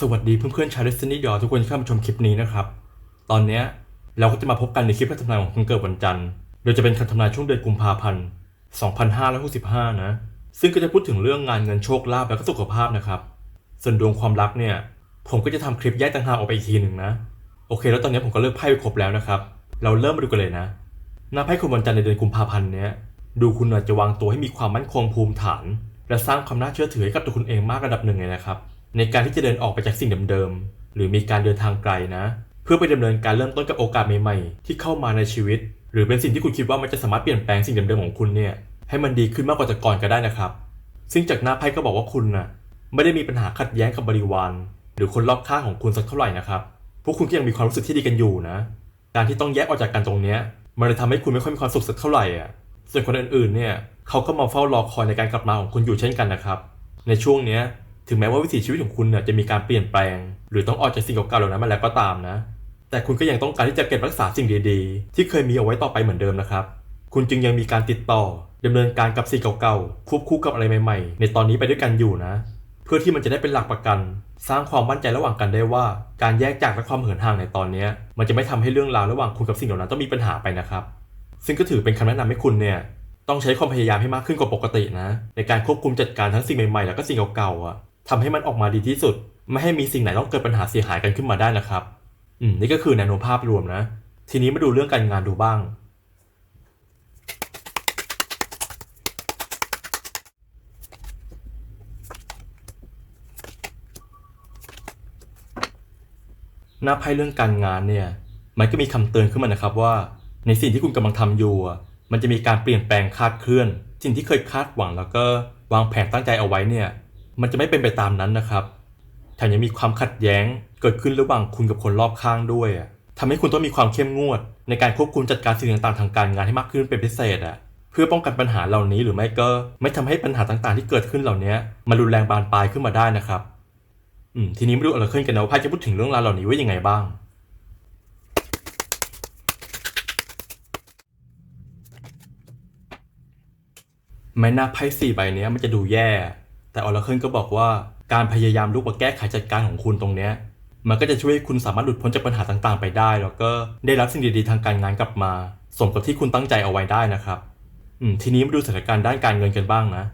สวัสดีเพื่อนๆชาวเดสตินีดอทุกคนที่เข้ามาชมคลิปนี้นะครับ ตอนเนี้เราก็จะมาพบกันในคลิปการทำนายของคนเกิดวันจันทร์ โดยจะเป็นการทำนายช่วงเดือนกุมภาพันธ์ 2565 นะ ซึ่งก็จะพูดถึงเรื่องงานเงินโชคลาภแล้วก็สุขภาพนะครับ ส่วนดวงความรักเนี่ย ผมก็จะทำคลิปแยกต่างหากออกไปอีกทีหนึ่งนะ โอเค แล้วตอนนี้ผมก็เลือกไพ่ไปครบแล้วนะครับ เราเริ่มมาดูกันเลยนะ หน้าไพ่คนวันจันทร์ในเดือนกุมภาพันธ์เนี้ย ดูคุณอาจจะวางตัวให้มีความมั่นคงภูมิฐาน และสร้างความน่าเชื่อถือให้กับตัวคุณเองมากระดับหนึ่งเลยนะครับ ในการที่จะเดินออกไปจากสิ่งเดิมๆหรือมีการเดินทางไกลนะ เพื่อไปดำเนินการเริ่มต้นกับโอกาสใหม่ๆ ที่เข้ามาในชีวิต หรือเป็นสิ่งที่คุณคิดว่ามันจะสามารถเปลี่ยนแปลงสิ่งเดิมๆของคุณเนี่ยให้มันดีขึ้นมากกว่าแต่ก่อนก็ได้นะครับ ซึ่งจากหน้าไพ่ก็บอกว่าคุณน่ะไม่ได้มีปัญหาขัดแย้งกับบริวารหรือคนรอบข้างของคุณสักเท่าไหร่นะครับ พวกคุณก็ยังมีความรู้สึกที่ดีกันอยู่นะ การที่ต้องแยกออกจากกันตรงเนี้ยมันเลยทำให้คุณไม่ค่อยมีความสุขสักเท่าไหร่อะ ส่วนคนอื่นๆเนี่ยเขาก็มาเฝ้ารอคอยในการกลับมาของคุณอยู่เช่นกันนะครับ ในช่วงเนี้ย ถึงแม้ว่าวิถีชีวิตของคุณเนี่ยจะมีการเปลี่ยนแปลง หรือต้องออกจากสิ่งเก่าๆเหล่านั้นมาแล้วก็ตามนะ แต่คุณก็ยังต้องการที่จะเก็บรักษาสิ่งดีๆ ที่เคยมีเอาไว้ต่อไปเหมือนเดิมนะครับ คุณจึงยังมีการติดต่อดำเนินการกับสิ่งเก่าๆควบคู่กับอะไรใหม่ๆ ในตอนนี้ไปด้วยกันอยู่นะ เพื่อที่มันจะได้เป็นหลักประกัน สร้างความมั่นใจระหว่างกันได้ว่า การแยกจากและความเหินห่างในตอนนี้ มันจะไม่ทำให้เรื่องราวระหว่างคุณกับสิ่งเหล่านั้นต้องมีปัญหาไปนะครับ ซึ่งก็ถือเป็นคำแนะนำให้คุณเนี่ยต้องใช้ความพยายามให้มากขึ้นกว่าปกตินะ ในการควบคุมจัดการทั้งสิ่งใหม่ๆ แล้วก็สิ่งเก่าๆอะ ทำให้มันออกมาดีที่สุด ไม่ให้มีสิ่งไหนต้องเกิดปัญหาเสียหายกันขึ้นมาได้นะครับ อืมนี่ก็คือแนวโน้มภาพรวมนะ ทีนี้มาดูเรื่องการงานดูบ้าง หน้าไพ่เรื่องการงานเนี่ย มันก็มีคำเตือนขึ้นมานะครับว่า ในสิ่งที่คุณกำลังทำอยู่มันจะมีการเปลี่ยนแปลงคาดเคลื่อน สิ่งที่เคยคาดหวังแล้วก็วางแผนตั้งใจเอาไว้เนี่ย มันจะไม่เป็นไปตามนั้นนะครับแถมยังมีความขัดแย้งเกิดขึ้นระหว่างคุณกับคนรอบข้างด้วยอะทำให้คุณต้องมีความเข้มงวด ในการควบคุมจัดการสิ่งต่างๆทางการงานให้มากขึ้นเป็นพิเศษอะเพื่อป้องกันปัญหาเหล่านี้หรือไม่ก็ไม่ทำให้ปัญหาต่างๆ ที่เกิดขึ้นเหล่านี้มันรุนแรงบานปลายขึ้นมาได้นะครับอืมทีนี้มาดูอะไราเคิลกันนะว่าไพ่จะพูดถึงเรื่องราวเหล่านี้ว่ายังไงบ้างแม้หน้าไพ่สี่ใบนี้มันจะดูแย่ แต่ออร์เคิลก็บอกว่าการพยายามลุกมาแก้ไขจัดการของคุณตรงเนี้ยมันก็จะช่วยให้คุณสามารถหลุดพ้นจากปัญหาต่างๆ ไปได้ แล้วก็ได้รับสิ่งดีๆทางการงานกลับมา สมกับที่คุณตั้งใจเอาไว้ได้นะครับอืมทีนี้มาดูสถานการณ์ด้านการเงินกันบ้างนะ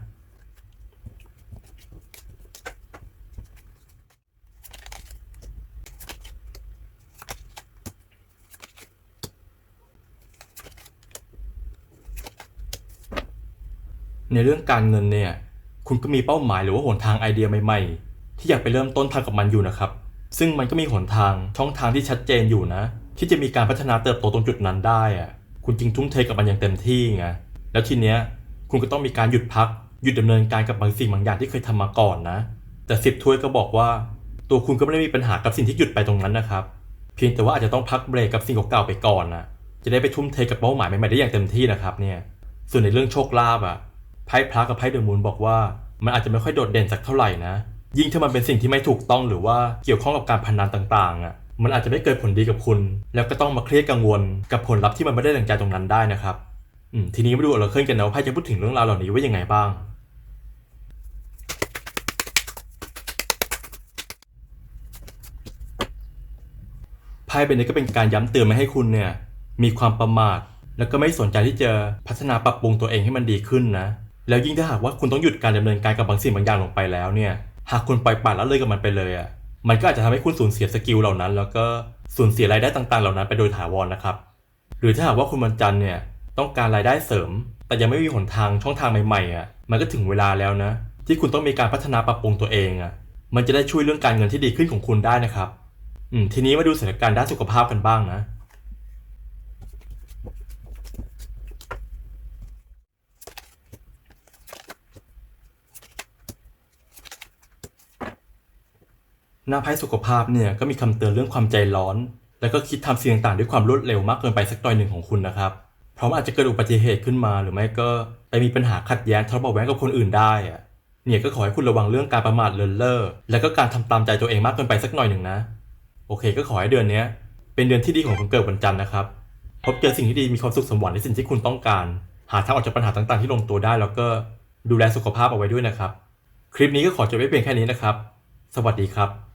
ในเรื่องการเงินเนี่ย คุณก็มีเป้าหมายหรือว่าหนทางไอเดียใหม่ๆ ที่อยากไปเริ่มต้นทำกับมันอยู่นะครับ ซึ่งมันก็มีหนทางช่องทางที่ชัดเจนอยู่นะ ที่จะมีการพัฒนาเติบโตตรงจุดนั้นได้อะคุณจึงทุ่มเทกับมันอย่างเต็มที่ไงแล้วทีเนี้ยคุณก็ต้องมีการหยุดพักหยุดดำเนินการกับบางสิ่งบางอย่างที่เคยทำมาก่อนนะ แต่สิบถ้วยก็บอกว่า ตัวคุณก็ไม่ได้มีปัญหากับสิ่งที่หยุดไปตรงนั้นนะครับ เพียงแต่ว่าอาจจะต้องพักเบรกกับสิ่งเก่าๆไปก่อนนะจะได้ไปทุ่มเทกับเป้าหมายใหม่ๆได้อย่างเต็มที่นะครับเนี่ยส่วนในเรื่องโชคลาภอะ พ่พระกับไพ่เดอะมูนบอกว่า มันอาจจะไม่ค่อยโดดเด่นสักเท่าไหร่นะ ยิ่งถ้ามันเป็นสิ่งที่ไม่ถูกต้องหรือว่าเกี่ยวข้องกับการพนันต่างๆอะมันอาจจะไม่เกิดผลดีกับคุณ แล้วก็ต้องมาเครียดกังวลกับผลลัพธ์ที่มันไม่ได้ดังใจตรงนั้นได้นะครับทีนี้มาดูอราเคิลกันนะว่าไพ่จะพูดถึงเรื่องราวเหล่านี้ว่ายังไงบ้าง ไพ่ใบนี้ก็เป็นการย้ำเตือนม่ให้คุณเนี่ย มีความประมาท แล้วก็ไม่สนใจที่จะพัฒนาปรับปรุงตัวเองให้มันดีขึ้นนะ แล้วยิ่งถ้าหากว่าคุณต้องหยุดการดำเนินการกับบางสิ่งบางอย่างลงไปแล้วเนี่ย หากคุณปล่อยปละละเลยกับมันไปเลยอะ มันก็อาจจะทำให้คุณสูญเสียสกิลเหล่านั้น แล้วก็สูญเสียรายได้ต่างๆ เหล่านั้นไปโดยถาวรนะครับ หรือถ้าหากว่าคุณวันจันเนี่ยต้องการรายได้เสริม แต่ยังไม่มีหนทางช่องทางใหม่ๆอะ มันก็ถึงเวลาแล้วนะ ที่คุณต้องมีการพัฒนาปรับปรุงตัวเองอะ มันจะได้ช่วยเรื่องการเงินที่ดีขึ้นของคุณได้นะครับ อืม ทีนี้มาดูสถานการณ์ด้านสุขภาพกันบ้างนะ หน้าไพ่สุขภาพเนี่ยก็มีคำเตือนเรื่องความใจร้อน แล้วก็คิดทำสิ่งต่างๆด้วยความรวดเร็วมากเกินไปสักหน่อยหนึ่งของคุณนะครับ เพราะมันอาจจะเกิดอุบัติเหตุขึ้นมา หรือไม่ก็ไปมีปัญหาขัดแย้งทะเลาะเบาแว้งกับคนอื่นได้อะเนี่ยก็ขอให้คุณระวังเรื่องการประมาทเลินเล่อแล้วก็การทำตามใจตัวเองมากเกินไปสักหน่อยหนึ่งนะ โอเค ก็ขอให้เดือนนี้เป็นเดือนที่ดีของคนเกิดวันจันทร์นะครับ พบเจอสิ่งที่ดีมีความสุขสมหวังในสิ่งที่คุณต้องการ หาทางออกจากปัญหาต่างๆ ที่ลงตัวได้ แล้วก็ดูแลสุขภาพเอาไว้ด้วยนะครับ คลิปนี้ก็ขอจบไว้เพียงแค่นี้นะครับ สวัสดีครับ